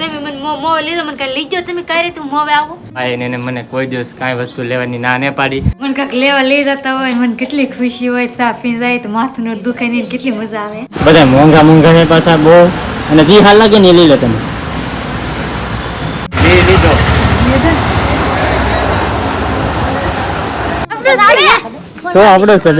તમે મને મો મોવે લીધો મને કઈ લીધો? તમે કઈ રીતે મોવે આવો ભાઈ એને મને કોઈ દિવસ કાંઈ વસ્તુ લેવાની ના ને પાડી. મને કાંઈક લેવા લઈ જતા હોય ને મને કેટલી ખુશી હોય સાફી જાય તો માથું નો દુખે નહીં ને કેટલી મજા આવે. બધા મોંઘા મોંઘા છે પાછા બહુ. અને જી હાલ લાગે ને લઈ લો તમે. લઈ લીધો. તો આપણો છે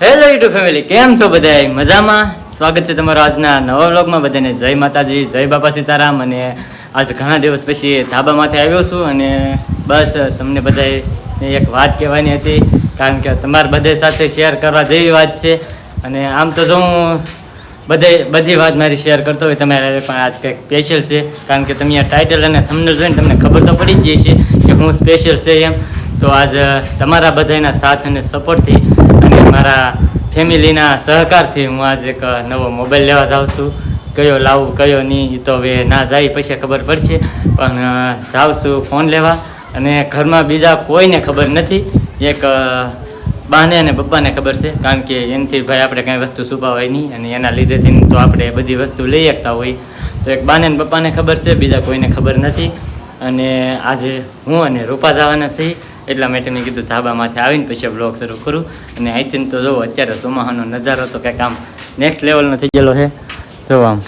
હેલો યુટ્યુબ ફેમિલી કેમ છો બધા મજામાં? સ્વાગત છે તમારો આજના નવા વ્લોગમાં. બધાને જય માતાજી, જય બાપા સીતારામ. અને આજ ઘણા દિવસ પછી ધાબામાંથી આવ્યો છું અને બસ તમને બધાએ એક વાત કહેવાની હતી, કારણ કે તમારા બધા સાથે શેર કરવા જેવી વાત છે. અને આમ તો જો હું બધે બધી વાત મારી શેર કરતો હોય, તમારે પણ આજ કંઈક સ્પેશિયલ છે, કારણ કે તમે ટાઇટલ અને તમને જોઈને તમને ખબર તો પડી જ છે કે હું સ્પેશિયલ છે એમ. તો આજ તમારા બધાના સાથ અને સપોર્ટથી અને મારા ફેમિલીના સહકારથી હું આજ એક નવો મોબાઈલ લેવા જાઉં છું. કયો લાવું, કયો નહીં એ તો હવે ના જાય, પછી ખબર પડશે. પણ જાઉં છું ફોન લેવા અને ઘરમાં બીજા કોઈને ખબર નથી. એક બાને અને પપ્પાને ખબર છે. કારણ કે એનાથી ભાઈ આપણે કાંઈ વસ્તુ છુપાવાય નહીં અને એના લીધેથી તો આપણે બધી વસ્તુ લઈ શકતા હોય. તો એક બાને અને પપ્પાને ખબર છે, બીજા કોઈને ખબર નથી. અને આજે હું અને રૂપા જવાના છીએ. એટલા માટે મેં કીધું ધાબામાંથી આવીને પછી બ્લોગ શરૂ કરું. અને અહીંથી તો જોવો અત્યારે ચોમાસાનો નજારો તો કંઈક આમ નેક્સ્ટ લેવલનો થઈ ગયેલો છે. જો આમ,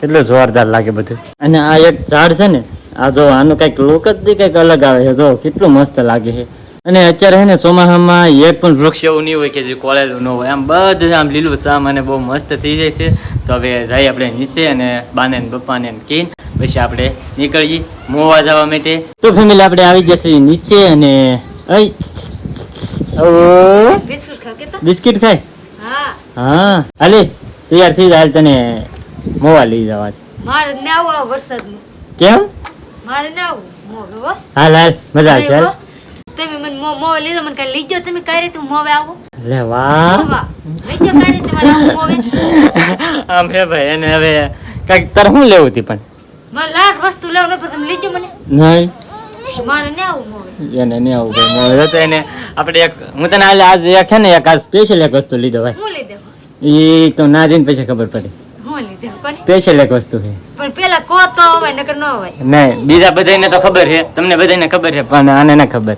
કેટલું જોરદાર લાગે બધું. અને આ એક ઝાડ છે ને, આ જો આનું કંઈક લોક જ કંઈક અલગ આવે છે. જો, કેટલું મસ્ત લાગે છે. અને અત્યારે છે ને ચોમાસામાં એક પણ વૃક્ષ એવું નહીં હોય કે જે કોળેલું ન હોય. આમ બધું આમ લીલું સામ અને બહુ મસ્ત થઈ જાય છે. તો હવે જઈએ આપણે નીચે અને બાને પપ્પાને ને કહીને પછી આપણે નીકળીએ મોવા જવા માટે. તો ફેમિલી આપણે આવી જશે નીચે અને બિસ્કુટ ખાય? હા. હા. હાલે તૈયાર થઈ જાય તને મોવા લઈ જવા મારે ને આવું આ વરસાદનું. કેમ? મારે ને આવું મોવે હાલ હાલ મજા આવશે હાલ. તમે મને મો મોવે લીધો મને કાંઈ લીધો તમે કઈ રીતે મોવે આવો? લે વાહ. લીધો કઈ રીતે મારે મોવે? આમ હે ભાઈ એને હવે કાંઈક તારે શું લેવું હતી પણ. મારે લાડ વસ્તુ લેવું ન તમે લીધો મને. નહીં. મારે ને આવું મોવે એને આવું મોડે તો એને આપણે એક હું તને હાલ આજ એક છે ને એક આ સ્પેશિયલ એક વસ્તુ લીધો ભાઈ. હું લીધો એ તો ના જઈને પછી ખબર પડે. સ્પેશિયલ એક વસ્તુ છે. પણ પેલા કો તો હોય નકર ન હોય નહીં બીજા બધાને તો ખબર છે. તમને બધાને ખબર છે પણ આને ના ખબર.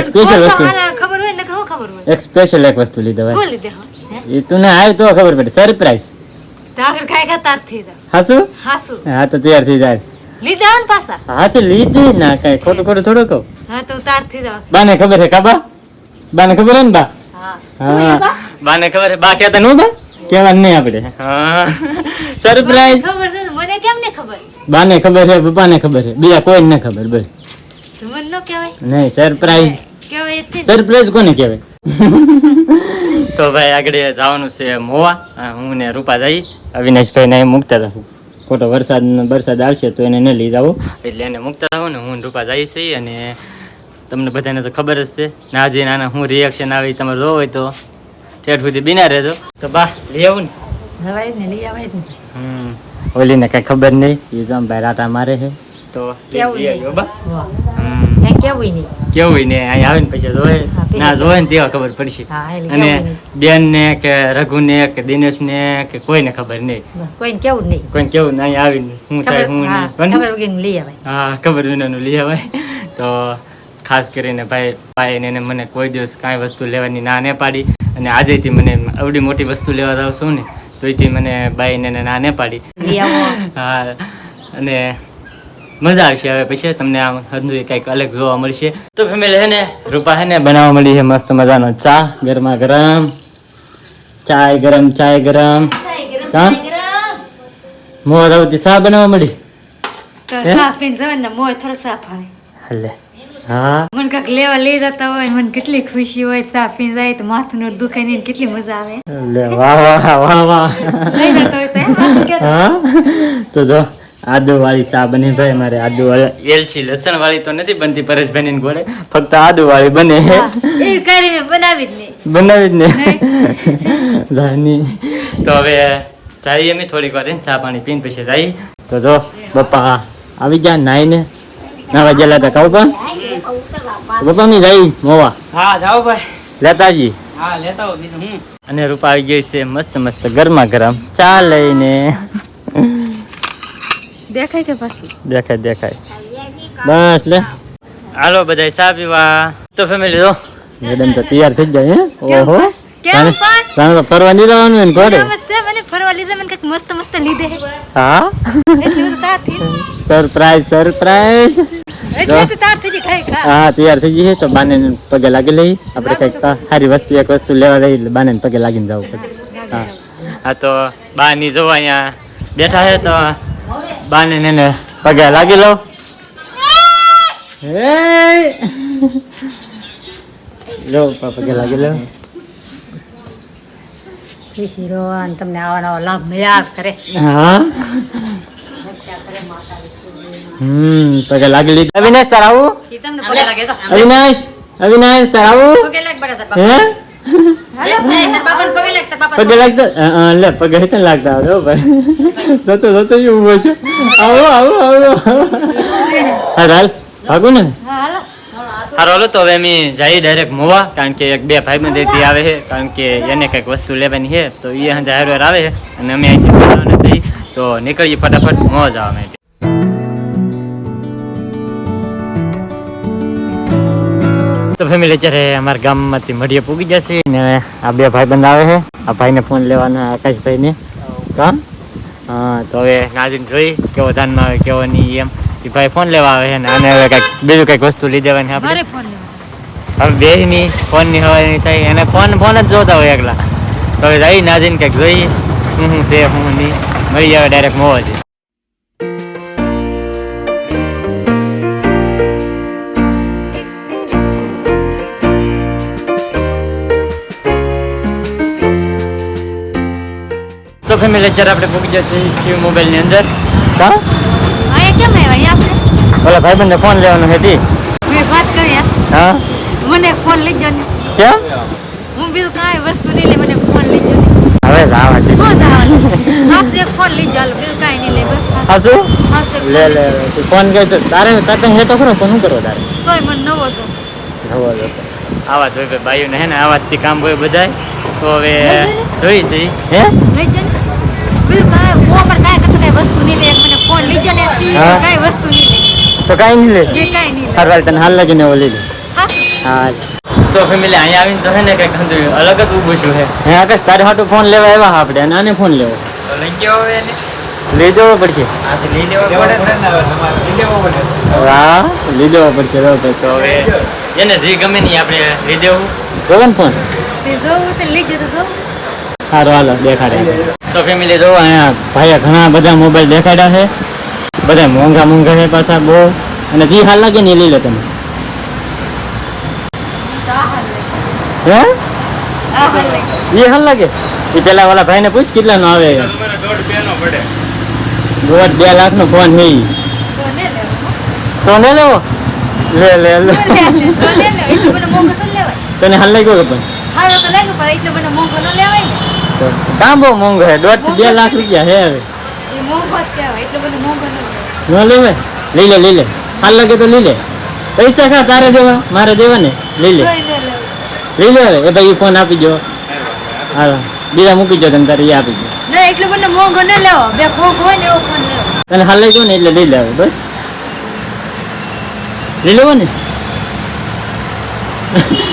એક તો વસ્તુ. ખબર હોય નકર ખબર હોય? એક સ્પેશિયલ એક વસ્તુ લીધો હું ભાઈ લીધો હે? એ તું ના આવ્યું તો ખબર પડે. સરપ્રાઈઝ તાર થઈ હાસું? હાસુ. હા તો તૈયાર થઈ જાય. લીધા ને પાછા? હા તો લીધી ના કઈ ખોટું ખોટું થોડું કહું. હા તો તાર થઈ જા બાને ખબર હે કાબા બાને ખબર હે ને બા? હા. હા. બાને ખબર છે બા કહેતા નું બા કહેવાનું નહીં આપણે. હા. સરપ્રાઈઝ ખબર છે મને કેમ ને ખબર? બાને ખબર હે પપ્પાને ખબર હે. બીજા કોઈને ન ખબર બસ. તો ન કહેવાય. નહીં સરપ્રાઈઝ કહેવાય સરપ્રાઈઝ કોને કહેવાય? તો ભાઈ આગળ જવાનું છે મોવા. હું ને રૂપા જઈ. અવિનાશભાઈ ને મૂકતા હતા ખોટો વરસાદ વરસાદ આવશે તો એને ન લઈ જાવ એટલે એને મૂકતા આવું ને હું રૂપા જઈ છીએ અને તમને બધાને તો ખબર જ છે. ના જે નાના હું રિએક્શન આવી તમારે જોવો હોય તો. ઠેઠ સુધી બિના રહેજો. તો બા લઈ આવું ને. લઈ આવાય હમ. ઓલીને કઈ ખબર નહીં. એ તો ભાઈ રાટા મારે છે. તો કેવું નહીં? કેવું હોય ને અહીં આવે ને પછી જોવે. ના જોવે ને તેવા ખબર પડશે. અને બેન ને કે રઘુ ને કે દિનેશ ને કે કોઈને ખબર નહીં. કોઈને કેવું નહીં. કોઈને કેવું નહીં આવીને શું થાય હું નહીં. વગેરે લઈ આવાય. હા ખબર વિનાનું લઈ અવાય તો ખાસ કરીને ભાઈ ભાઈ ને એને મને કોઈ દિવસ કાંઈ વસ્તુ લેવાની ના ને પાડી. અને આજેથી મને આવડી મોટી વસ્તુ લેવા જાઉં છું ને તો એથી મને બાઈને ના ને પાડી. હા અને મજા આવશે હવે પછી તમને આમ હદનું કંઈક અલગ જોવા મળશે. તો ફેમિલી હે ને રૂપા હે ને બનાવવા મળી છે મસ્ત મજાનો ચા ગરમા ગરમ. ચાય ગરમ ચાય ગરમ. હા? મોર આવતી સા બનાવવા મળી? તો પીને જવાય ને મોય થોડો સાફ હલે. હા. મને કાંઈક લેવા લઈ જતા હોય મને કેટલી ખુશી હોય સા જાય તો માથું નો દુખાય નહીં ને કેટલી મજા આવે. લે વાહ વાહ વાહ વાહ. લઈ જતા હોય તો એમ હાસુ કે હા? તો જો. આદુ વાળી ચા બની ભાઈ મારે આદુ વાળી એલચી લસણ વાળી તો નથી બનતી પરેશભાઈ ની ગોળે. ફક્ત આદુ વાળી બને એ કરી મેં બનાવી જ નહીં. બનાવી જ નહીં. જાની તો હવે જઈએ અમે થોડીક વાર ચા પાણી પીને પછી જઈએ. તો જો બપ્પા આવી ગયા નાઈને. નાવા ગયેલા હતા. કહું પણ બપ્પા ની જઈ મોવા. હા જાઓ ભાઈ. લેતાજી હા લેતા હું અને રૂપા આવી ગઈ છે મસ્ત મસ્ત ગરમા ગરમ ચા લઈને. દેખાય કે પાછું? દેખાય દેખાય. બસ લે. હાલો બધા ચા પીવા. તો ફેમિલી જો. મેડમ તો તૈયાર થઈ જાય હે? ઓહો. કેમ પણ? તાને તો ફરવા નહીં જવાનું ને ઘરે? બસ મને ફરવા લીધા મને કંઈક મસ્ત મસ્ત લીધે. હા? એટલે તાર થઈ સરપ્રાઈઝ સરપ્રાઈઝ. એટલે તો તાર થઈ ખાઈ ખા. હા તૈયાર થઈ ગઈ તો બાને પગે લાગી લઈ. આપણે કંઈક સારી વસ્તુ એક વસ્તુ લેવા જઈએ એટલે બાને પગે લાગીને જવું પડે. હા હા. તો બાની જોવા અહીંયા બેઠા છે તો બાને ને એને પગે લાગી લો લો પા પગે લાગી લો ખુશી રોવાન તમને આવા નવા લાભ મળ્યા જ કરે હા હમ પગે લાગી લીધી અવિનાશ તાર આવું ઈ તમને પગે લાગે તો અવિનાશ અવિનાશ તાર આવું પગે લાગ બડા તાર હે બાપા લે, લે, તાર બાપાને પગે લાગ તાર બાપા પગે લાગતા અ, અ, લે પગે હિત લાગતા આવે હો ભાઈ જોતો જોતો જ ઊભો છે આવો આવો આવો હા હાલ ભાગો ને હા હાલો હારો હાલો તો હવે અમે જઈએ ડાયરેક્ટ મોવા કારણ કે એક બે ભાઈ બંધ આવે છે કારણ કે એને કંઈક વસ્તુ લેવાની છે તો એ હંજા હારવાર આવે છે અને અમે અહીંથી જવાના છીએ તો નીકળીએ ફટાફટ મોવા જવા માટે તો ફેમિલી અત્યારે અમારા ગામમાંથી મળીએ પૂગી જશે ને આ બે ભાઈ બંધ આવે છે. આ ભાઈને ફોન લેવાના આકાશભાઈને. કા હા તો હવે નાજીન જોઈ કેવો ધાનમાં આવે કેવો નહીં એમ. એ ભાઈ ફોન લેવા આવે છે ને આને હવે કંઈક બીજું કંઈક વસ્તુ લઈ દેવાની આપણે. ફોન હવે બે ની ફોનની હવે નહીં થાય. એને ફોન ફોન જ જોતા હોય એકલા. તો હવે જઈ નાજીન કંઈક જોઈએ શું શું છે શું નહીં. મળી આવે ડાયરેક્ટ મોવા છે ફેમિલી અત્યારે આપણે પૂકી જશે શિવ મોબાઈલની અંદર. હા અહીંયા કેમ આવ્યા? આપણે ઓલા ભાઈબંધને ફોન લેવાનો છે તી. મેં વાત કરી હા. મને ફોન લઈ ને. કેમ? હું બીજું કાંઈ વસ્તુ નહીં લે મને ફોન લઈ જાઓ હવે જવા છે. હું જવાનું બસ એક ફોન લઈ જાઓ બીજું કાંઈ નહીં લે બસ હાસ. હાસ? લે ફોન લે તું ફોન કરી તો તારે તારે હે તો ખરો ફોન કરો તારે? તોય મને નવો છો. નવો છો આવા જોઈ ભાઈઓને હે ને આવાજથી કામ હોય બધાય. તો હવે જોઈ છે. હે? લઈ ને. બીજું કાંઈ ફોન પર કાંઈ કરતા કાંઈ વસ્તુ નહીં લે. મને ફોન લઈ ને કાંઈ વસ્તુ નહીં લે. તો કાંઈ નહીં લે? જે કાંઈ નહીં લે. હારવાલ તને હાલ લાગીને એવો લઈ લે. હા તો ફેમિલી અહીંયા આવીને તો હે ને કંઈક સમજ્યું અલગ જ ઊભું છું હે. હે આકાશ તારે હાટું ફોન લેવા આવ્યા આપણે અને આને ફોન લેવો. લઈ ગયો હવે એને. લઈ જવો પડશે. લઈ લેવો પડે ને. લઈ લેવો હા લઈ જવો પડશે રો ભાઈ તો હવે એને જે ગમે નહીં આપણે લઈ દેવું. જોવે ને ફોન તે જોવું તે લઈ જતો જો સારું હાલો દેખાડે. તો ફેમિલી જો અહીંયા ભાઈએ ઘણા બધા મોબાઈલ દેખાડ્યા છે. બધા મોંઘા મોંઘા છે પાછા બહુ. અને જે હાલ લાગે ને લઈ લે તમે. હે? એ હાલ લાગે એ પેલા વાળા ભાઈને પૂછ કેટલા નો આવે દોઢ બે લાખ નો ફોન નહીં. તો ને લેવો? ને લે લે. લે ને તને હાલ લાગ્યો કે પણ? હાલ તો લાગ્યો પણ એટલું મને મોંઘો ન લેવાય ને. તો કામ બહુ મોંઘો છે દોઢથી બે લાખ રૂપિયા છે હવે. ન લેવે લઈ લે લઈ લે. હાલ લાગે તો લઈ લે. પૈસા ખા તારે દેવા? મારે દેવા ને લઈ લે. લઈ લે હવે. એ ભાઈ ફોન આપી દો હા બીજા મૂકી દો તમે તારે એ આપી દો એટલું મને મોંઘો ન લેવો. બે મોંઘો હોય ને એવો ફોન લેવો. તને હાલ લઈ ને એટલે લઈ લે હવે બસ. લઈ લેવો ને?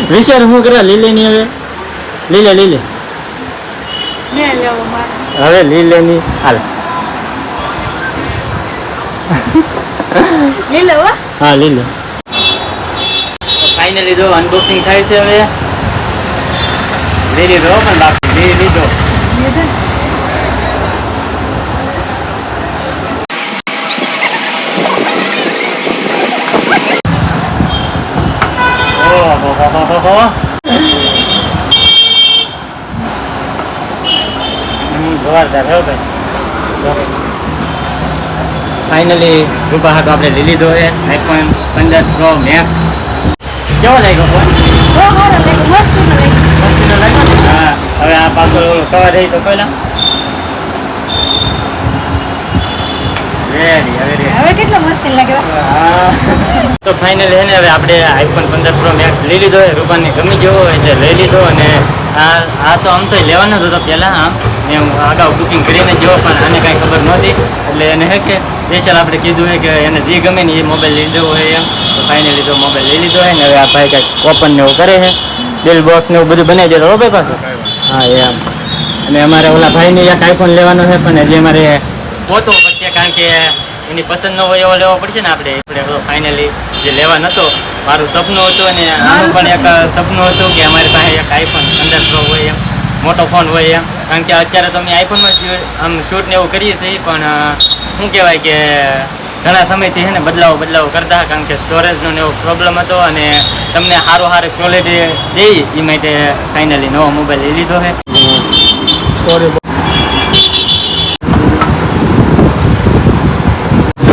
વિચાર હું કરા લઈ લે ની હવે? લઈ લે લઈ લે. લેવો હવે લઈ લે ની હાલ લઈ લો હો હા લઈ લે ફાઇનલી જો અનબોક્સિંગ થાય છે હવે લઈ લીધો પણ બાકી લઈ લીધો લીધો ને. ઓહોહોહોહો. હમ, જોરદાર હો ભાઈ? ફાઇનલી રૂપા હાટો આપણે લઈ લીધો છે આઈફોન પંદર પ્રો મેક્સ કેવો લાગ્યો ફોન? હા હવે આ પાછો કવર રહી તો પહેલા તો ફાઇનલ છે ને હવે આપણે આઈફોન પંદર પ્રો મેક્સ લઈ લીધો રૂપાને રૂપાની ગમી ગયો એટલે લઈ લીધો અને આ આ તો આમ તો લેવાનો જ હતો પહેલાં આમ હું અગાઉ બુકિંગ કરીને જ ગયો પણ આને કાંઈ ખબર નહોતી. એટલે એને હે કે સ્પેશિયલ આપણે કીધું હે કે એને જે ગમે ને એ મોબાઈલ લઈ લેવો હોય એમ. તો ફાઇનલી તો મોબાઈલ લઈ લીધો હોય ને હવે આ ભાઈ કાંઈક ઓપન ને એવું કરે છે બિલ બોક્સ ને એવું બધું બનાવી દેતો હો ભાઈ પાછું. હા એમ. અને અમારે ઓલા ભાઈને એક આઈફોન લેવાનો છે પણ હજી અમારે પહોંચવો પડશે કારણ કે એની પસંદ ન હોય એવો લેવો પડશે ને આપણે. આપણે ફાઇનલી જે લેવા નતો મારું સપનું હતું અને આનું પણ એક સપનું. હતું કે અમારી પાસે એક આઈફોન પંદર પ્રો હોય એમ. મોટો ફોન હોય એમ. કારણ કે અત્યારે તો અમે આઈફોનમાં જ આમ શૂટ ને એવું કરીએ છીએ પણ શું કહેવાય કે ઘણા સમયથી છે ને બદલાવ બદલાવ કરતા કારણ કે સ્ટોરેજનો એવો પ્રોબ્લેમ હતો અને તમને સારું સારી ક્વોલિટી દઈ એ માટે ફાઇનલી નવો મોબાઈલ લઈ લીધો છે.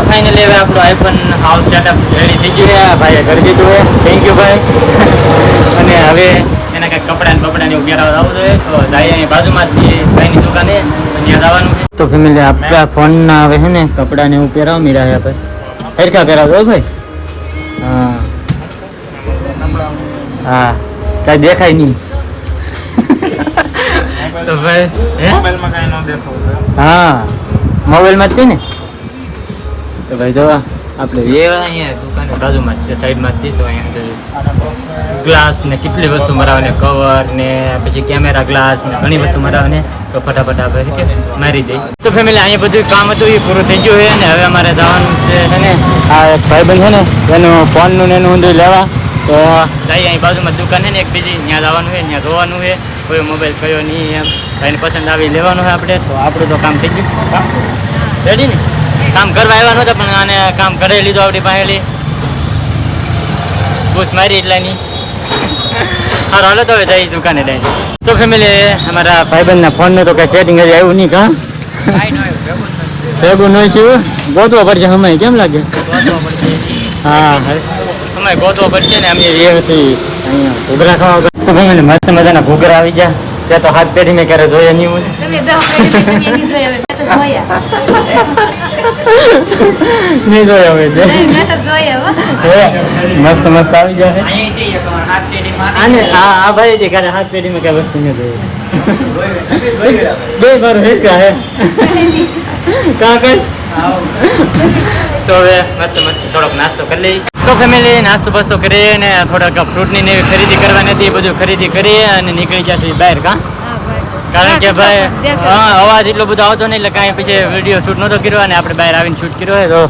ફાઇનલી હવે આપણું આઈફોન હાઉસ સેટઅપ રેડી થઈ ગયું છે. ભાઈએ કરી દીધું થેન્ક યુ ભાઈ. અને હવે એના કંઈક કપડાં ને બપડા ને એવું પહેરાવા આવવું જોઈએ. તો જાય અહીં બાજુમાં જ છે ભાઈની દુકાને. તો ત્યાં જવાનું છે. તો ફેમિલી આપણા ફોનના હવે છે ને કપડાં ને એવું પહેરાવ મીરા છે ભાઈ હરખા પહેરાવજો હો ભાઈ. હા. હા. કાંઈ દેખાય નહીં. તો ભાઈ હે? મોબાઈલમાં કાંઈ ન દેખાવું હા. મોબાઈલમાં જ છે ને? તો ભાઈ જો આપણે લેવા અહીંયા દુકાને બાજુમાં જ છે સાઈડમાં જ તો અહીંયા ગ્લાસ ને કેટલી વસ્તુ મરાવે કવર ને પછી કેમેરા ગ્લાસ ને ઘણી વસ્તુ મરાવે તો ફટાફટ આપણે મારી દઈ તો ફેમિલી અહીંયા બધું કામ હતું, એ પૂરું થઈ ગયું છે ને? હવે અમારે જવાનું છે ને? આ એક ભાઈબંધ છે ને, એનું ફોનનું ને એનું ઊંધું લેવા. તો જઈએ અહીં બાજુમાં દુકાન છે ને, એક બીજી, ત્યાં જવાનું છે, ત્યાં જોવાનું છે. કોઈ મોબાઈલ કયો નહીં એમ. ભાઈને પસંદ આવી લેવાનું છે આપણે, તો આપણું તો કામ થઈ ગયું. રેડી ને? કામ કરવા આવ્યા નહોતા, પણ આને કામ કરી લીધું આપણી પાસેલી બૂસ મારી એટલાની. સારું હાલો તો હવે જઈ દુકાને લઈ તો ફેમિલી અમારા ભાઈબંધના ફોનનું તો કઈ સેટિંગ હજી આવ્યું નહીં, કાં? ભેગું નહીં શું ગોતવો પડશે સમય, કેમ લાગે? હા સમય ગોતવો પડશે ને અમે એ પછી અહીંયા ઘૂઘરા ખાવા તો ફેમિલી મસ્ત મજાના ઘૂઘરા આવી ગયા. ત્યાં તો હાથ પેઢી મેં ક્યારે જોયા નહીં હોય. તમે દહ પેઢી મેં તો જોયા. નહીં જોયા હોય છે નહીં, મેં તો જોયા હો. હે, મસ્ત મસ્ત આવી જશે છે. આને આ આ ભાઈ જે કાલે હાથ પેઢીમાં કઈ વસ્તુ ન જોઈ. બે વાર હે કા હે. કાકશ? તો હવે મસ્ત મસ્ત થોડોક નાસ્તો કરી લઈ તો ફેમિલી નાસ્તો બસ્તો કરીએ અને થોડાક ફ્રૂટની ને એવી ખરીદી કરવાની હતી એ બધું ખરીદી કરીએ અને નીકળી જશે બહાર કા? કારણ કે ભાઈ હા અવાજ એટલો બધો આવતો નહીં એટલે કાંઈ પછી વીડિયો શૂટ નહોતો કર્યો અને આપણે બહાર આવીને શૂટ કર્યો હોય તો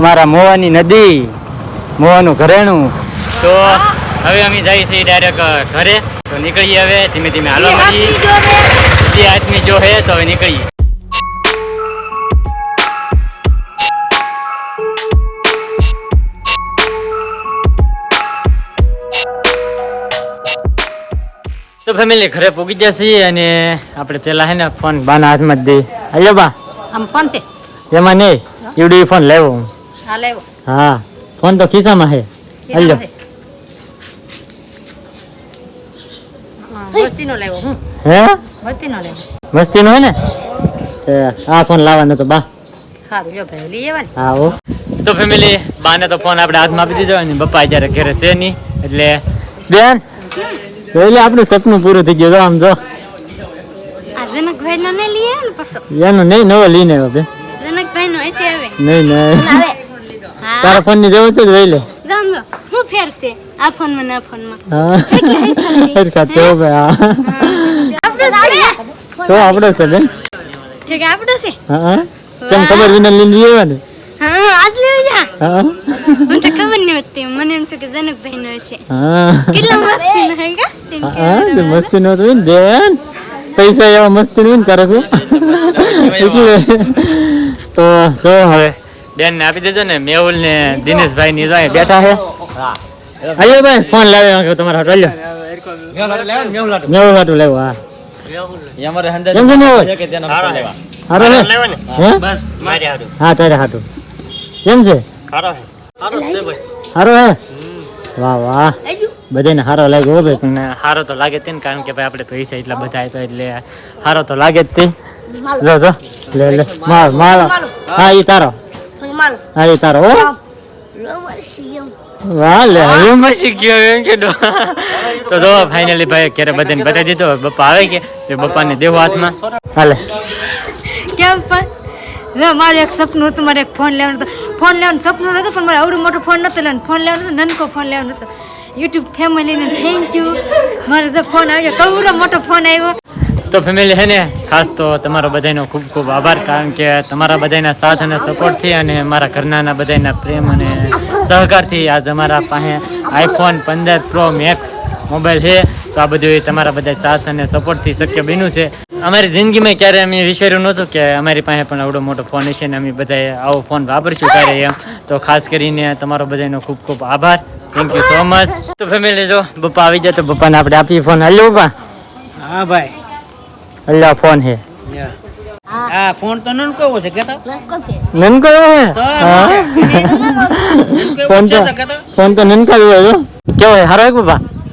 અમારા મોવાની નદી મોવાનું ઘરેણું. તો હવે અમે જઈએ છીએ ડાયરેક્ટ ઘરે. તો નીકળીએ હવે ધીમે ધીમે હાલો માંડીએ. જે આદમી જો હે તો હવે નીકળીએ. તો ફેમિલી ઘરે પૂગી જશે અને આપણે પેલા હે ને ફોન બાના હાથમાં જ દઈ. બા. આમ ફોન છે? એમાં નહીં. ઈવડી ફોન લેવો હું. હા લેવો. હા. ફોન તો ખિસ્સામાં હે અલ્યો વસ્તીનો લેવો હું. હે? વસ્તીનો લેવો. મસ્તીનો હે ને? આ ફોન લાવવાનો તો બા. સારું લ્યો ભાઈ લઈ આવવાની હા હો. તો ફેમિલી બાને તો ફોન આપણે હાથમાં આપી દીધો અને પપ્પા ઘરે છે નહીં. એટલે બેન? જોઈ લે આપણું સપનું પૂરું થઈ ગયું. આમ જો. જનકભાઈ નો ને લઈએ ને પસો એનું નહીં નવો લઈને આવ્યો જનકભાઈ નો એસી આવે નહીં નહીં. તારા ફોનની જરૂર છે તો જોઈ લે? જામ જો હું ફેર છે આ ફોનમાં ના ફોનમાં હરખા તો ભાઈ હા. તો આપણો છે બેન. ઠીક આપણો છે. હા કેમ ખબર વિના લઈને લઈ આવ્યા ને? હા આજ લેવી જા હા. મને તો ખબર નહીં હોતી. મને એમ છે કે જનકભાઈ નો છે કેટલો મસ્ત નો હે હા મસ્તી નો હોય બેન. પૈસા એવા મસ્તી નહીં કરે એટલે તો તો હવે બેન ને આપી દેજો ને મેહુલ ને દિનેશભાઈ ની જાય બેઠા છે. આયો ભાઈ ફોન લાવે તમારા હાટુ લ્યો મેવલાટ લેવા મેહુલ હાટુ લેવો હા. અમારે હંદર કેમ છે મેહુલ છે કે તેના ઉપર લેવા. હારો હે હે બસ મારી હારું. હા તારે હાટુ. કેમ છે? હારો હે? વાહ વાહ. બધાને હારો લાગ્યો હો ભાઈ. પણ હારો તો લાગે જ તે ને કારણ કે ભાઈ આપણે પૈસા એટલા બધા આપ્યા એટલે હારો તો લાગે જ તે જો જો લે. લે માર માર હા એ તારો. હા એ તારો હો. વાલે હવે મસી ગયો એમ કે તો જો ફાઇનલી ભાઈ ક્યારે બધાને બતાવી દીધો. બપ્પા આવે કે? બપ્પાને દેવો હાથમાં. હાલે. કેમ પણ? મારું એક સપનું હતું, મારે એક ફોન લેવાનું હતું. ફોન લેવાનું સપનું હતું પણ મારે આવડું મોટો ફોન નહોતો લેવાનો. ફોન લેવાનો હતો, નાનકો ફોન લેવાનો હતો. યુટ્યુબ ફેમિલીને થેન્ક યુ મારો જો ફોન આવ્યો કવરો મોટો ફોન આવ્યો. તો ફેમિલી હે ને, ખાસ તો તમારો બધાનો ખૂબ ખૂબ આભાર, કારણ કે તમારા બધાના સાથ અને સપોર્ટથી અને મારા ઘરનાના બધાના પ્રેમ અને સહકારથી આજ અમારા પાસે આઈફોન પંદર પ્રો મેક્સ મોબાઈલ છે. તો આ બધું તમારા બધા સાથ અને સપોર્ટથી શક્ય બન્યું છે. અમારી જિંદગીમાં ક્યારે અમે વિચાર્યું નહોતું કે અમારી પાસે પણ આવડો મોટો ફોન હશે ને અમે બધાએ આવો ફોન વાપરશું ત્યારે એમ. તો ખાસ કરીને તમારો બધાનો ખૂબ ખૂબ આભાર. થેન્ક યુ સો મચ તો ફેમિલી જો પપ્પા આવી જાય તો પપ્પાને આપણે આપીએ ફોન હલો પપ્પા હા ભાઈ. હલો ફોન હે આ ફોન તો નનકો છે કેતો? નનકો છે? નનકો ફોન તો ફોન તો નનકો છે હો. કેવો છે? હારો એક હા. એ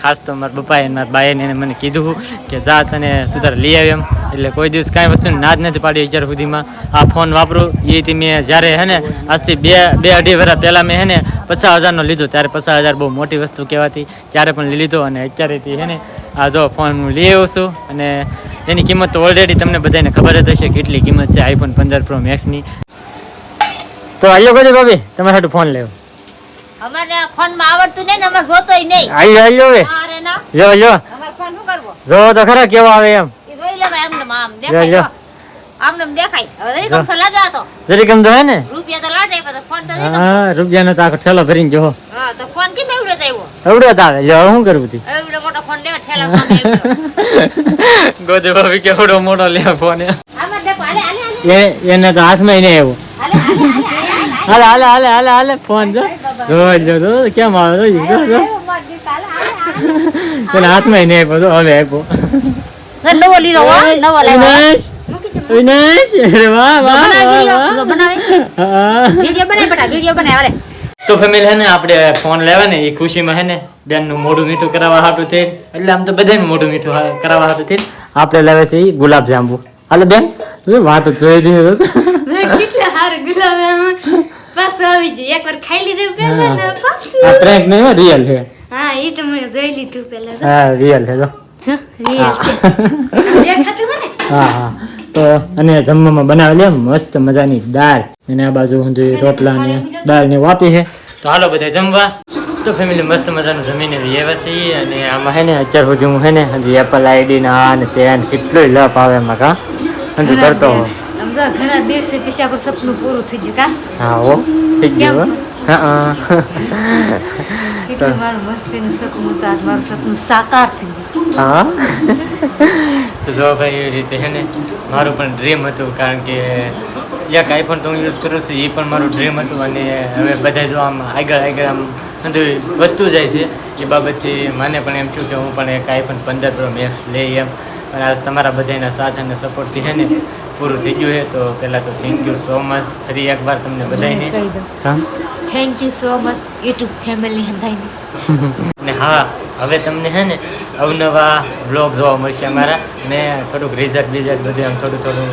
ખાસ તો મારા પપ્પાએ અને મારા બાએ એને મને કીધું કે જા તને તું તારે લઈ આવ્યો એમ. એટલે કોઈ દિવસ કાંઈ વસ્તુ ના જ નથી પાડી અત્યાર સુધીમાં. આ ફોન વાપરું એ થી મેં જ્યારે હે ને આજથી બે બે અઢી વર્ષ પહેલાં મેં હે ને પચાસ હજારનો લીધો ત્યારે પચાસ હજાર બહુ મોટી વસ્તુ કહેવાતી. ત્યારે પણ લઈ લીધો અને અત્યારેથી હે ને આ જો ફોન હું લઈ આવ્યો છું અને એની કિંમત તો ઓલરેડી તમને બધાને ખબર જ હશે કેટલી કિંમત છે આઈફોન પંદર પ્રો મેક્સની તો આવ્યો કરી ભાભી તમારા સાથે ફોન લેવો. અમારે ફોનમાં આવડતું નહીં ને અમારે જોતોય નહીં. હવે. અરે ના. જો જો. અમારે ફોન શું કરવો? જો તો ખરા કેવો આવે એમ. એ જોઈ લેવાય આમને આમ. દેખાય લ્યો. તો. દેખાય. હવે જરી કમ લગા તો. જરી ગમ તો ને? રૂપિયા તો લાટે પણ ફોન તો જરી હા રૂપિયાનો તો આખો ઠેલો ભરીને જો. હા તો ફોન કેમ એવડો આવ્યો? એવડો આવે. શું કરવું તી? એવડો મોટો ફોન લેવા ઠેલા ફોન ગોદે ભાભી કેવડો મોટો લે એ એને તો હાથમાં નહીં આવ્યો. હાલે હાલે. હાલે હાલે હાલે ફોન જો. જો જો જો કેમ આવે તો જો જો તને હાથમાં નહીં આપ્યો જો હવે આપ્યો. નવો લીધો નવો લાવ્યો. વિનાશ વિનાશ અરે વાહ વાહ વિડિયો બનાવે. વિડિયો બનાય બેટા વિડિયો બનાય તો ફેમિલી હે ને આપણે ફોન લેવા ને એ ખુશીમાં હે ને બેનનું મોઢું મીઠું કરાવવા હાટું થઈ એટલે આમ તો બધાને મોઢું મીઠું કરાવવા હાટું થઈ આપણે લાવે છે એ ગુલાબ જાંબુ. હાલો બેન તું વાત જોઈ રહ્યો હારું ગુલાબ જામુન પાછું આવી ગયું. એકવાર ખાઈ લીધું પહેલા ને પાછું. આ પ્રેન્ક નહીં રિયલ છે. હા એ તો મેં જોઈ લીધું પહેલા. જો. હા રિયલ છે જો. જો real છે. દેખાતું મને? હા હા. તો અને જમવામાં બનાવેલી એમ મસ્ત મજાની દાળ. અને આ બાજુ ઊંધી રોટલા ને દાળ ને વાપી છે. તો હાલો બધા જમવા. તો ફેમિલી મસ્ત મજાનું જમીને વ્યવસ્થિત છીએ. અને આમાં હે ને અત્યાર સુધી હું હે ને હજી એપલ આઈડી ને આ ને તે ને કેટલું લપ આવે એમાં કા? હજી કરતો હોઉં. જો ઘણા દિવસે પછી આપણું સપનું પૂરું થઈ ગયું કા? હા થઈ ગયું હા. હા. મારું મસ્તીનું સપનું તો આજ મારું સપનું સાકાર થઈ ગયું. હા? તો જો ભાઈ એવી રીતે છે ને મારું પણ ડ્રીમ હતું કારણ કે એક આઈફોન તો હું યુઝ કરું છું એ પણ મારું ડ્રીમ હતું અને હવે બધા જો આમ આગળ આગળ આમ બધું વધતું જાય છે. એ બાબતથી મને પણ એમ થયું કે હું પણ એક આઈફોન પંદર પ્રો મેક્સ લઈ એમ. પણ આજ તમારા બધાના સાથ અને સપોર્ટથી છે ને પૂરું થઈ ગયું છે તો પહેલાં તો થેન્ક યુ સો મચ ફરી એકવાર તમને બધાને thank you so much YouTube family હંધાઈને અને હા હવે તમને હે ને અવનવા બ્લોગ જોવા મળશે અમારા. અને થોડુંક રિઝલ્ટ બિઝલ્ટ બધું આમ થોડું થોડું.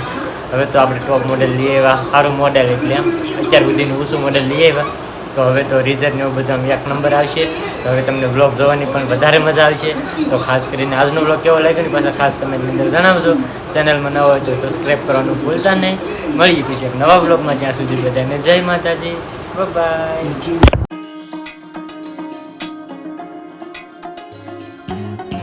હવે તો આપણે ટોપ મોડેલ લઈ આવ્યા. સારું મોડેલ એટલે આમ અત્યાર સુધીનું ઊંચું મોડેલ લઈ આવ્યા. તો હવે તો રિઝલ્ટ ને એવું બધું આમ એક નંબર આવશે. તો હવે તમને બ્લોગ જોવાની પણ વધારે મજા આવશે. તો ખાસ કરીને આજનો બ્લોગ કેવો લાગ્યો ને પાછા ખાસ તમે અંદર જણાવજો. ચેનલમાં નવો હોય તો સબસ્ક્રાઈબ કરવાનું ભૂલતા નહીં. મળીએ પછી એક નવા બ્લોગમાં ત્યાં સુધી બધાને જય માતાજી. બાય